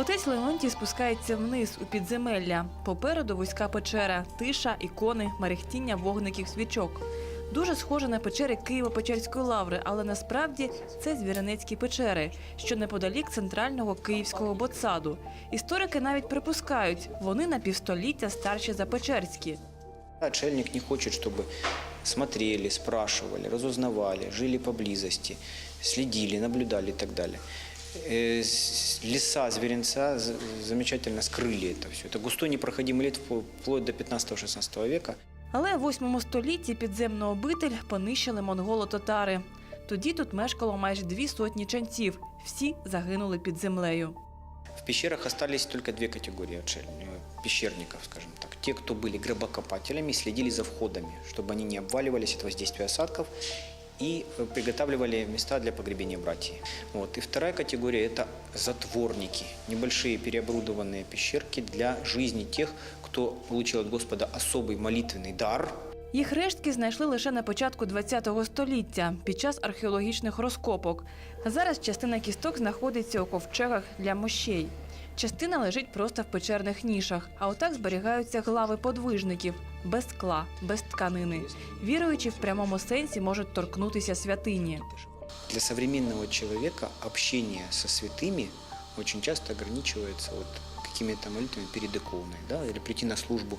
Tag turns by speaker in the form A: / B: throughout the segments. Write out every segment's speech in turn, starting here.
A: Отець Леонтій спускається вниз у підземелля. Попереду вузька печера, тиша, ікони, мерехтіння вогників свічок. Дуже схоже на печери Києво-Печерської лаври, але насправді це звіринецькі печери, що неподалік центрального київського ботсаду. Історики навіть припускають, вони на півстоліття старші за печерські.
B: Отшельник не хочет, чтобы смотрели, спрашивали, разузнавали, жили поблизости, следили, наблюдали и так далее. Э, с- Леса зверинца з- замечательно скрыли это все. Это густой непроходимый лет впл- вплоть до 15-16 века.
A: Але в 8 столітті підземну обитель понищили монголо-татари. Тоді тут мешкало майже дві сотні ченців. Всі загинули під землею.
B: В пещерах остались только две категории отшель- э, пещерников, скажем так. Те, кто были гробокопателями, следили за входами, чтобы они не обваливались от воздействия осадков и э, приготавливали места для погребения братьев. Вот. И вторая категория – это затворники, небольшие переоборудованные пещерки для жизни тех, кто получил от Господа особый молитвенный дар –
A: Їх рештки знайшли лише на початку ХХ століття під час археологічних розкопок. Зараз частина кісток знаходиться у ковчегах для мощей. Частина лежить просто в печерних нішах, а отак зберігаються глави подвижників без скла, без тканини. Віруючі в прямому сенсі можуть торкнутися святині.
B: Для современного человека общение со святыми очень часто ограничивается вот какими-то молитвами перед иконой, да, или прийти на службу.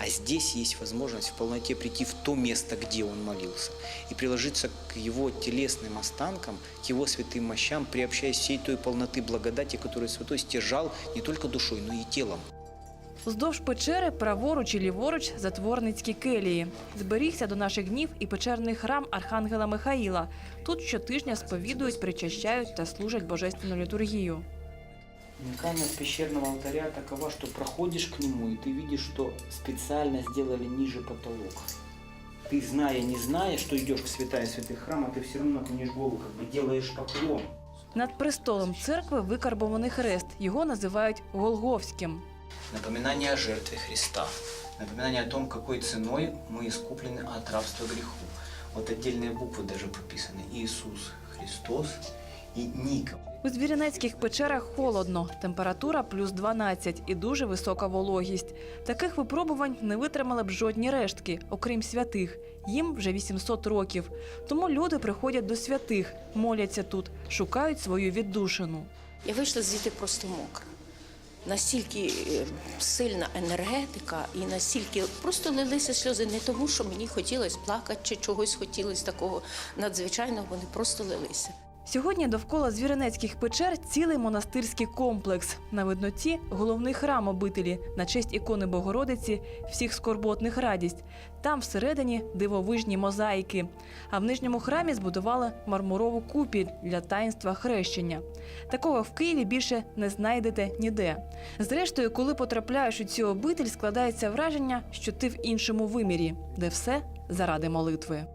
B: А здесь есть возможность в полноте прийти в то место, где он молился, и приложиться к его телесным останкам, к его святым мощам, приобщаясь всей той полноты благодати, которую святой стяжал не только душой, но и телом.
A: Вздовж печери праворуч і ліворуч затворницькі келії. Зберігся до наших днів і печерний храм Архангела Михаїла. Тут щотижня сповідують, причащають та служать божественну літургію.
C: Уникальность пещерного алтаря такова, что проходишь к нему, и ты видишь, что специально сделали ниже потолок. Ты, зная, не зная, что идешь к святая святых храма, ты все равно наклонишь голову, как бы делаешь поклон.
A: Над престолом церкви викарбований хрест. Його називають Голговським.
B: Напоминание о жертве Христа. Напоминание о том, какой ценой мы искуплены от рабства греху. Вот отдельные буквы даже прописаны. Иисус Христос и Ника.
A: У звіринецьких печерах холодно, температура плюс 12 і дуже висока вологість. Таких випробувань не витримали б жодні рештки, окрім святих. Їм вже 800 років. Тому люди приходять до святих, моляться тут, шукають свою віддушину.
D: Я вийшла звідти просто мокра. Настільки е, сильна енергетика, і настільки просто лилися сльози не тому, що мені хотілося плакати чи чогось хотілося такого надзвичайного, вони просто лилися.
A: Сьогодні довкола звіринецьких печер цілий монастирський комплекс. На видноті головний храм обителі на честь ікони Богородиці всіх скорботних радість. Там всередині дивовижні мозаїки. А в нижньому храмі збудували мармурову купіль для таїнства хрещення. Такого в Києві більше не знайдете ніде. Зрештою, коли потрапляєш у цю обитель, складається враження, що ти в іншому вимірі, де все заради молитви.